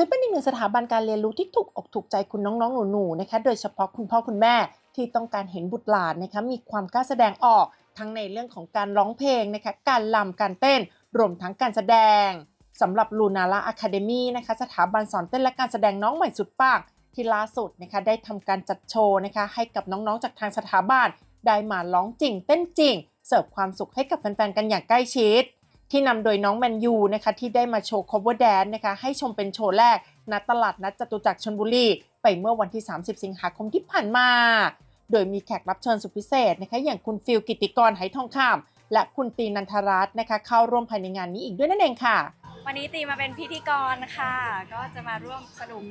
ือเป็นอีกหนึ่งสถาบันการเรียนรู้ที่ถูกอกถูกใจคุณน้องๆหนูๆนะคะ โดยเฉพาะคุณพ่อคุณแม่ที่ต้องการเห็นบุตรหลานนะคะมีความกล้าแสดงออกทั้งในเรื่องของการร้องเพลงนะคะ การลำการเต้น รวมทั้งการแสดงสำหรับลูนาล่าอะคาเดมีนะคะ สถาบันสอนเต้นและการแสดงน้องใหม่สุดปังที่ล่าสุดนะคะได้ทำการจัดโชว์นะคะ ให้กับน้องๆจากทางสถาบันได้มาร้องจริงเต้นจริง เสิร์ฟความสุขให้กับแฟนๆกันอย่างใกล้ชิด ที่นำโดยน้องแมนยูนะคะที่ได้มาโชว์ cover dance นะคะให้ชมเป็นโชว์แรกณตลาดนัดจตุจักรชนบุรีไปเมื่อวันที่ 30 สิงหาคมที่ผ่านมา โดยมีแขกรับเชิญสุดพิเศษนะคะอย่างคุณฟิลกิติกรไหทองคำและคุณตีนันทรัตน์นะคะเข้าร่วมภายในงานนี้อีกด้วยนั่นเองค่ะ วันนี้ตีมาเป็นพิธีกรค่ะ ก็จะมาร่วมสนุก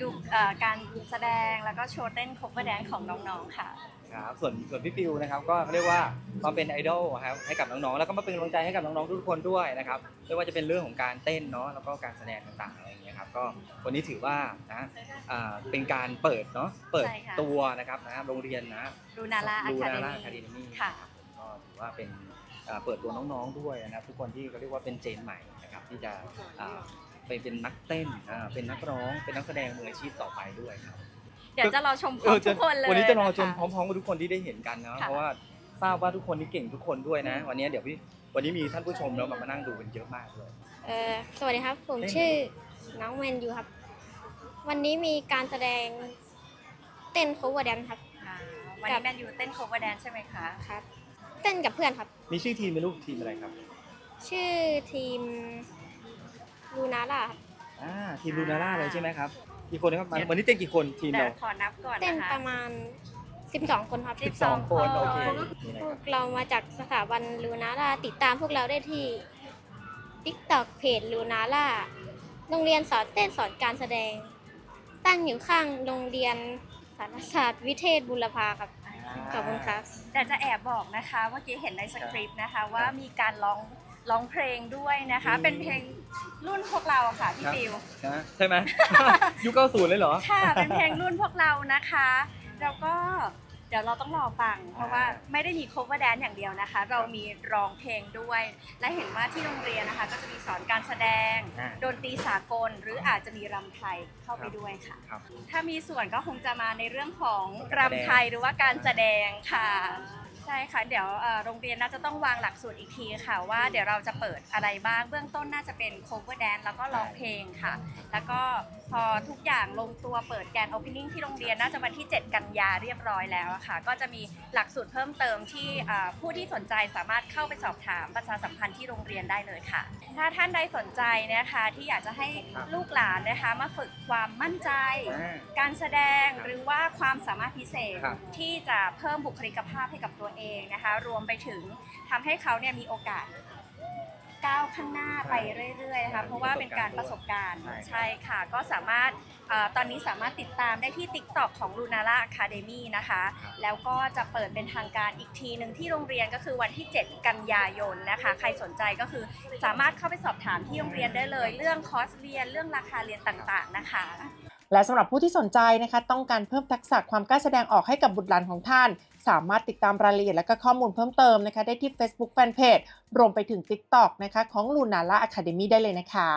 ดูเอ่อการแสดงแล้วก็โชว์เต้น cover dance ของน้องๆค่ะครับส่วนส่วนพี่ฟิวนะครับก็เขาเรียกว่ามาเป็นไอดอลครับให้กับน้องๆแล้วก็มาเป็นกำลังใจให้กับน้องๆทุกคนด้วยนะครับไม่ว่าจะเป็นเรื่องของการเต้นเนาะแล้วก็การแสดงต่างๆอะไรอย่างเงี้ยครับก็วันนี้ถือว่านะอ่าเป็นการเปิดเนาะเปิดใช่ค่ะตัวนะครับนะโรงเรียนนะดูนาราอะดูคานาเดรามีคาเดมี่ค่ะก็ถือว่าเป็นอ่า เปิดตัวน้องๆด้วยนะครับทุกคนที่เขาเรียกว่าเป็นเจนใหม่นะครับที่จะอ่าไปเป็นนักเต้นอ่าเป็นนักร้องเป็นนักแสดงมืออาชีพต่อไปด้วยครับเดี๋ยวจะรอชมพเอร้ออมจะทุกคนเลยวันนี้จะรอชมคพร้อมๆกับทุกคนที่ได้เห็นกันนะค่ะเพราะว่าทราบว่าทุกคนนี่เก่งทุกคนด้วยนะ วันนี้เดี๋ยวพี่วันนี้มีท่านผู้ชมแล้วมานั่งดูกันเยอะมากเลยเอ่อสวัสดีครับผมเต้นชื่อน้องแมนยูครับ วันนี้มีการแสดงเต้น cover dance ครับอ่าวันนี้แมนยูเต้น cover dance ใช่ไหมคะครับ เต้นกับเพื่อนครับ มีชื่อทีมเป็นลูกทีมอะไรครับ ชื่อทีมลูนาร่าครับ อ่าทีมลูนาร่าเลยใช่ไหมครับกี่คนนะครับวันนี้เต้นกี่คนทีมเดี๋ยเรา วขอนับก่อนเต้นนะคะ ประมาณ 12 คนครับ สิบ12คนโอเคคนนี่นะพควรับ กเรามาจากสถาบันลูนาร่าติดตามพวกเราได้ที่ TikTok เพจลูนาร่าโรงเรียนสอนเต้นสอนการแสดง ตั้งอยู่ข้างโรงเรียนสารศาสตร์วิเทศบุรพาครับ ขอบคุณครับ แต่จะแอบบอกนะคะเมื่อกี้เห็นในสคริปต์นะคะว่ามีการร้องร้องเพลงด้วยนะคะ เป็นเพลงรุ่นพวกเราอะค่ะพี่ฟิวนะใช่ไหมยุค90เลยเหรอ ค่ะ เป็นเพลงรุ่นพวกเรานะคะ แล้วก็ เดี๋ยวเราต้องรอฟัง เพราะว่าไม่ได้มี cover dance อย่างเดียวนะคะ เรามีร้องเพลงด้วย และเห็นว่าที่โรงเรียนนะคะ ก็จะมีสอนการแสดงอ่าดนตรีสากล หรืออาจจะมีรำไทยเข้าไปด้วยค่ะ ครับ ถ้ามีส่วนก็คงจะมาในเรื่องของรำไทยหรือว่าการแสดงค่ะ ใช่ค่ะ เดี๋ยวเอ่อโรงเรียนน่าจะต้องวางหลักสูตรอีกทีค่ะ ว่าเดี๋ยวเราจะเปิดอะไรบ้าง เบื้องต้นน่าจะเป็น cover dance แล้วก็ร้องเพลงค่ะ แล้วก็ พอทุกอย่างลงตัวเปิดแกน opening ที่โรงเรียนน่าจะวันที่ 7 กันยาเรียบร้อยแล้วอะค่ะ ก็จะมีหลักสูตรเพิ่มเติมที่อ่าผู้ที่สนใจสามารถเข้าไปสอบถามประชาสัมพันธ์ที่โรงเรียนได้เลยค่ะ ถ้าท่านใดสนใจนะคะที่อยากจะให้ครับลูกหลานนะคะมาฝึกความมั่นใจอ่าการแสดงหรือว่าความสามารถพิเศษครับที่จะเพิ่มบุคลิกภาพให้กับตัวเองนะคะ รวมไปถึงทำให้เขาเนี่ยมีโอกาสก้าว ข้างหน้าไปเรื่อยๆนะคะเพราะว่าเป็นการประสบการณ์ใช่ใช่ค่ะ ก็สามารถเออตอนนี้สามารถติดตามได้ที่ TikTok ของ Lunara Academy นะคะ แล้วก็จะเปิดเป็นทางการอีกทีหนึ่งที่โรงเรียนก็คือวันที่ 7 กันยายนนะคะ ใครสนใจก็คือสามารถเข้าไปสอบถามที่โรงเรียนได้เลย เรื่องคอร์สเรียนเรื่องราคาเรียนต่างๆนะคะและสำหรับผู้ที่สนใจนะคะ ต้องการเพิ่มทักษะความกล้าแสดงออกให้กับบุตรหลานของท่าน สามารถติดตามรายละเอียดและก็ข้อมูลเพิ่มเติมนะคะ ได้ที่ Facebook Fanpage รวมไปถึง TikTok นะคะ ของ Lunala Academy ได้เลยนะคะ